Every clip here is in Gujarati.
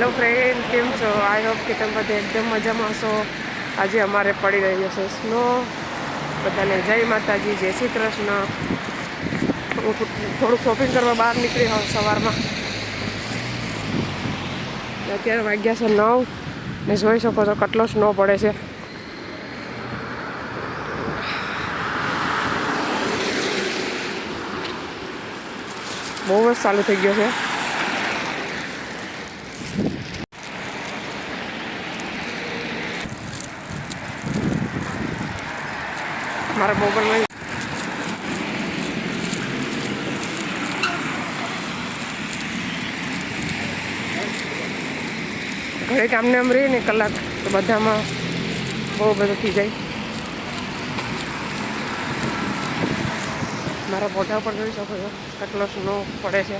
હેલો ફ્રેન્ડ, કેમ છો? આઈ હોપ કે તમે બધા એકદમ મજામાં હશો. આજે અમારે પડી રહ્યો છે સ્નો બધાને જય માતાજી, જય શ્રી કૃષ્ણ. હું થોડુંક શોપિંગ કરવા બહાર નીકળી હોઉં સવારમાં. અત્યારે વાગ્યા છે નવ ને જોઈ શકો છો કેટલો સ્નો પડે છે. બહુ જ ચાલુ થઈ ગયો છે. મારા મોબાઈલમાં ઘરે કામને આમ રહીએ ને કલાક તો બધામાં બહુ બધું થઈ જાય. મારા મોઢા પર જોઈ શકો છો, કેટલો સ્નો પડે છે.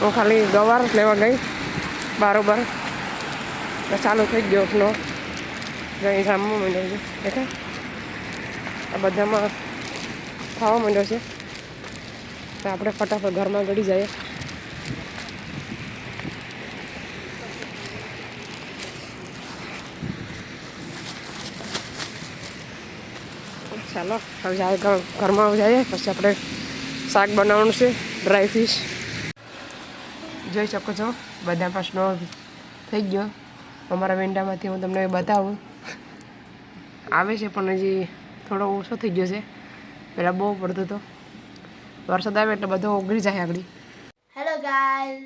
હું ખાલી ગવાર લેવા ગઈ, બારોબાર. ચાલુ થઈ ગયો સ્નો જઈ જામવા માંડ્યો છે દેખા આ બધામાં ખાવા માંડ્યો છે. તો આપણે ફટાફટ ઘરમાં ગળી જઈએ. ચાલો, હવે ઘરમાં જઈએ, પછી આપણે શાક બનાવવાનું છે ડ્રાય ફિશ જોઈ શકો છો બધા પ્રશ્નો થઈ ગયો. અમારા વેંડામાંથી હું તમને બતાવું. આવે છે પણ હજી થોડો ઓછો થઈ ગયો છે. પહેલાં બહુ પડતો હતો. વરસાદ આવે એટલે બધો ઓગળી જાય આગળ. Hello guys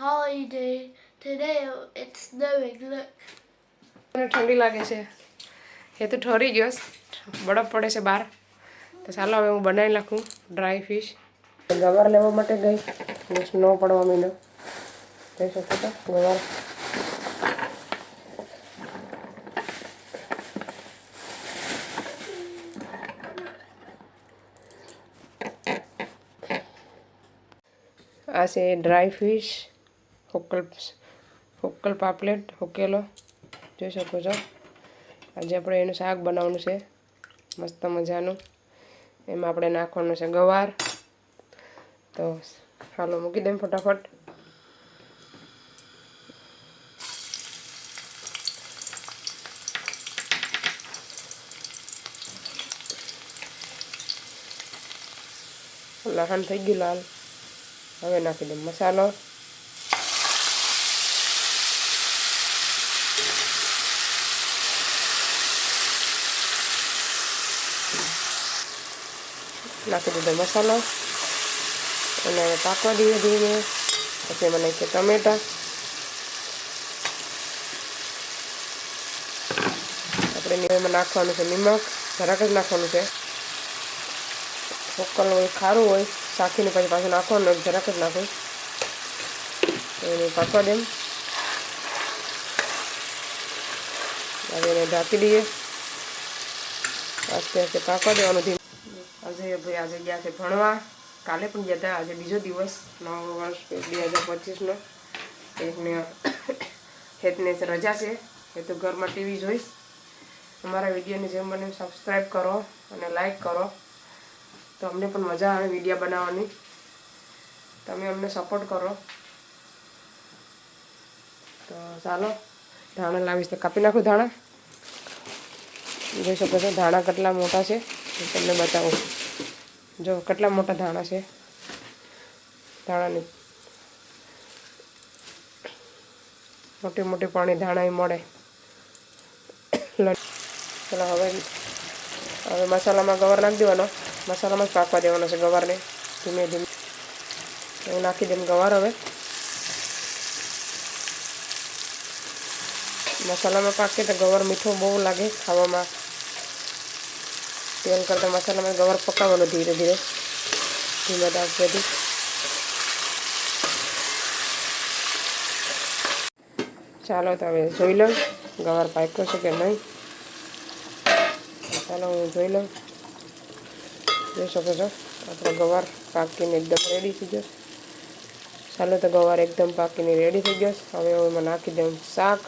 how are you doing? Today it's snowing, look મને ઠંડી લાગે છે. એ તો ઠરી ગયો બરફ પડે છે બહાર. તો ચાલો હવે હું બનાવી નાખું ડ્રાય ફિશ ગવાર લેવા માટે ગઈ. બસ સ્નો પડવા માંડ્યો. જઈ શકો તો ગવાર. આ ડ્રાય ફિશ હોકલ હોકલ પાપલેટ હોકેલો જોઈ શકો છો. આજે આપણે એનું શાક બનાવવાનું છે, મસ્ત મજાનું. એમાં આપણે નાખવાનું છે ગવાર. તો હાલો, મૂકી દઉં ફટાફટ. લસણ થઈ ગયું લાલ. હવે નાખી દઉં મસાલો. નાખી દીધો મસાલો. અને પાકવા દઈએ ધીમે. પછી એમાં નાખીએ ટમેટા. આપણે એમાં નાખવાનું છે, નિમક. જરાક જ નાખવાનું છે. ચોક્કલ હોય, ખારું હોય. શાખીને પછી પાછું નાખવાનું જરાક જ નાખું. એને પાકવા દેમ હવે એને ઢાંકી દઈએ. આસ્તે આસ્તે પાકવા દેવાનું ધીમે. આજે ભાઈ, આજે ગયા છે ભણવા. કાલે પણ ગયા હતા, આજે બીજો દિવસ, નવો વર્ષ, બે હજાર પચીસનો. એકને હેતને રજા છે. એ તો ઘરમાં ટીવી જોઈશ. અમારા વિડીયોને જેમ બને સબસ્ક્રાઈબ કરો અને લાઈક કરો. તો અમને પણ મજા આવે વીડિયો બનાવવાની. તમે અમને સપોર્ટ કરો. તો ચાલો, ધાણા લાવીશ તો કાપી નાખું ધાણા. જોઈ શકો છો, ધાણા કેટલા મોટા છે, હું તમને બતાવું. જો કેટલા મોટા ધાણા છે, ધાણાની. મોટી મોટી પાણી ધાણા મળે. ચલો, હવે હવે મસાલામાં ગવર નાખી દેવાનો. મસાલામાં જ પાકવા દેવાનો છે ગવારને ધીમે ધીમે હું નાખી દઉં ગવાર હવે મસાલામાં પાકે તો ગવાર મીઠો બહુ લાગે ખાવામાં તેલ કરતાં મસાલામાં ગવાર પકાવવાનો ધીરે ધીરે ધીમે દાગ બધી ચાલો તો હવે જોઈ લઉં ગવાર પાક્યો છે કે નહીં ચાલો હું જોઈ લઉં જોઈ શકો છો. આપણો ગવાર પાકીને એકદમ રેડી થઈ ગયો. ચાલો તો ગવાર એકદમ પાકીને રેડી થઈ ગયો. હવે હું એમાં નાખી દઉં શાક.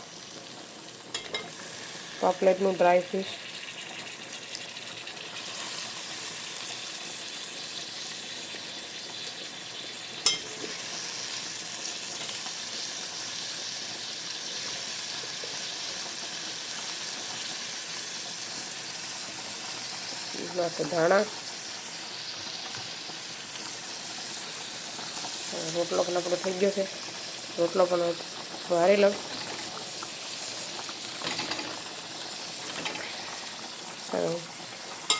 પાપલેટનું ડ્રાય ફિશ નાખો ધાણા. રોટલો પણ આપણો થઈ ગયો છે. રોટલો પણ વારી લઉં.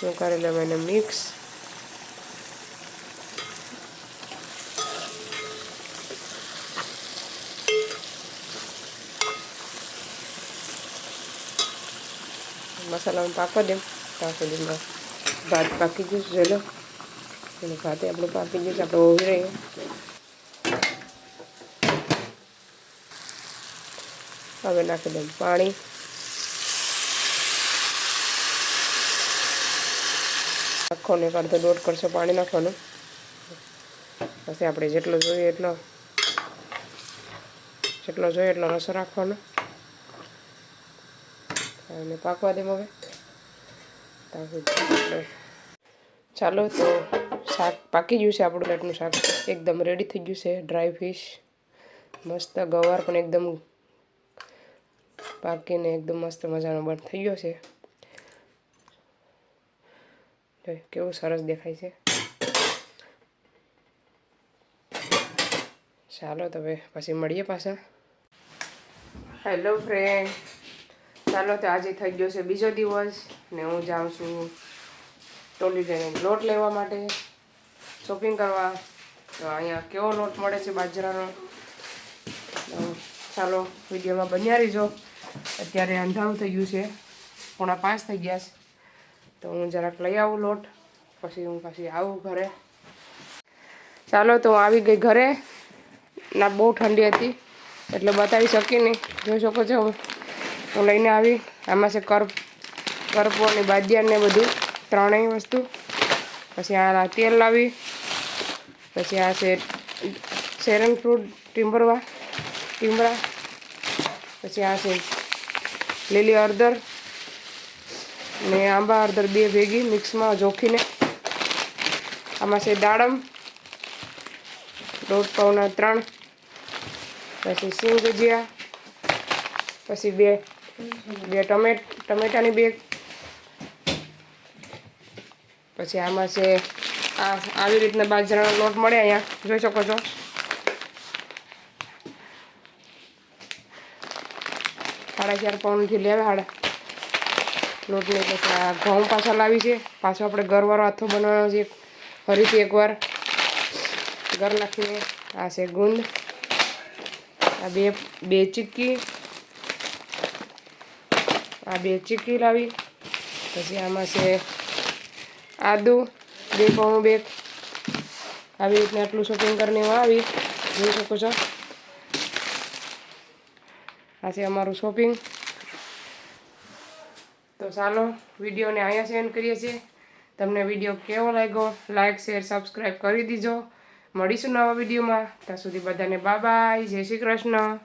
હું કરી લઉં એને મિક્સ. મસાલામાં પાકવા દેમ ત્યાં સુધીમાં ભાત પાકી ગયું છે ચલો અને ભાતે આપણું પાકી ગયું છે, આપણે ઓવી રહીએ હવે નાખી દઉં પાણી. નાખવાનું એક અડધો દોઢ કરશો પાણી નાખવાનું. પછી આપણે જેટલો જોઈએ એટલો, જેટલો જોઈએ એટલો રસો રાખવાનો. અને પાકવા દેમ હવે. ચાલો તો શાક પાકી ગયું છે આપણું પ્લેટનું શાક. એકદમ રેડી થઈ ગયું છે ડ્રાય ફિશ મસ્ત ગવાર પણ એકદમ પાકીને એકદમ મસ્ત મજાનો બંધ થઈ ગયો છે. કેવું સરસ દેખાય છે. ચાલો તો પછી મળીએ પાછા. હેલો ફ્રેન્ડ ચાલો તો આજે થઈ ગયો છે બીજો દિવસ ને હું જાઉં છું ટોલી જઈને લોટ લેવા માટે. શોપિંગ કરવા. તો અહીંયા કેવો લોટ મળે છે બાજરાનો? ચાલો, વિડીયોમાં બન્યા રહીજો. અત્યારે અંધારું થઈ ગયું છે. પોણા પાંચ થઈ ગયા છે. તો હું જરાક લઈ આવું લોટ, પછી હું પછી આવું ઘરે. ચાલો તો હું આવી ગઈ ઘરે. ના, બહુ ઠંડી હતી, એટલે બતાવી શકી નહીં. જોઈ શકો છો હું લઈને આવી. આમાં છે કરપ કરપો અને બાદિયા ને બધું, ત્રણેય વસ્તુ. પછી આ તેલ લાવી. પછી આ છે, સેરન ફ્રૂટ ટીમ્બરવા ટીમરા પછી આ છે લીલી હળદર ને આંબા હળદર બે ભેગી મિક્સમાં જોખીને આમાં છે દાડમ, દોઢ પાઉના ત્રણ, પછી સિંગ ભજીયા, પછી બે બે ટમેટ, ટમેટાની બેગ પછી આમાં છે આ, આવી રીતના બાજરાનો લોટ મળે અહીંયા. જોઈ શકો છો. સાડા ચાર પાઉન્ડથી લેવા સાડા લોટને પછી ઘઉં પાછા લાવી છે. પાછો આપણે ઘરવાળો હાથો બનાવવાનો છે. ફરીથી એકવાર ઘર નાખીને આ છે ગુંદ. આ બે બે ચીક્કી. આ બે ચીક્કી લાવી. પછી આમાં છે આદુ, બે પાઉં, બે. આવી રીતના આટલું શોપિંગ કરીને આવી. જોઈ શકો છો. આ અમારું શોપિંગ તો ચાલો, વિડીયોને અહીંયા સેન્ડ કરીએ છીએ. તમને વીડિયો કેવો લાગ્યો લાઇક શેર સબસ્ક્રાઈબ કરી દીજો. મળીશું નવા વિડીયોમાં. ત્યાં સુધી બધાને બાય જય શ્રી કૃષ્ણ.